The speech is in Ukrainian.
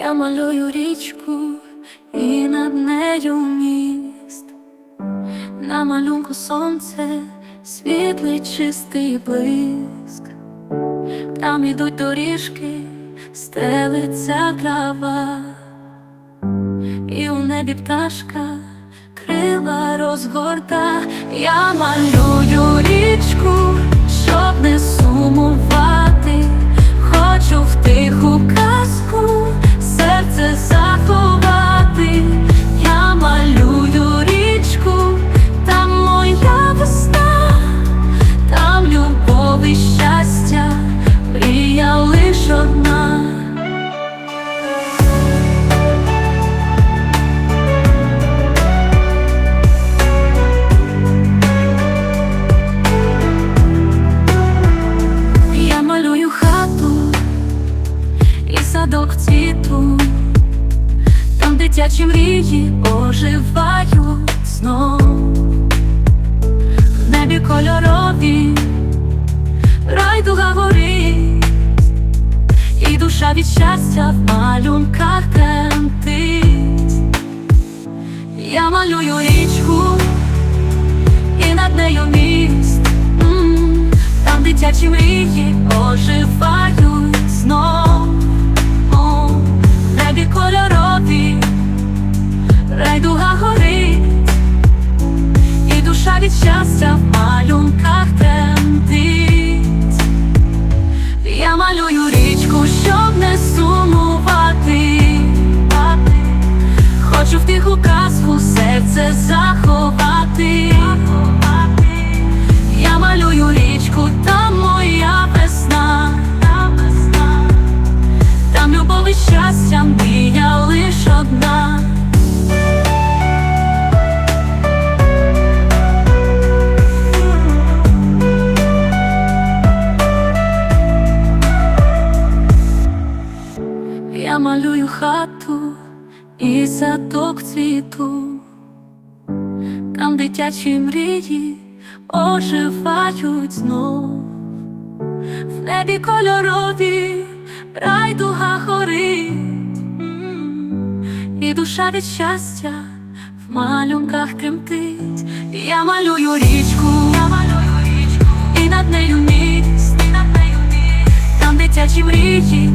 Я малюю річку і над нею міст. На малюнку сонце, світлий чистий блиск. Там ідуть доріжки, стелиться трава, і у небі пташка крила розгорта. Я малюю річку, щоб не сумувати. Дитячі мрії оживають знов, в небі кольорові, райдуга горить, і душа від щастя в малюнках тремтить. Я малюю Я малюю хату і садок цвіту, там дитячі мрії оживають знов, в небі кольорові райдуга горить, і душа від щастя в малюнках тремтить. Я малюю річку, я малюю річку, і над нею міст, і над нею міст, там дитячі мрії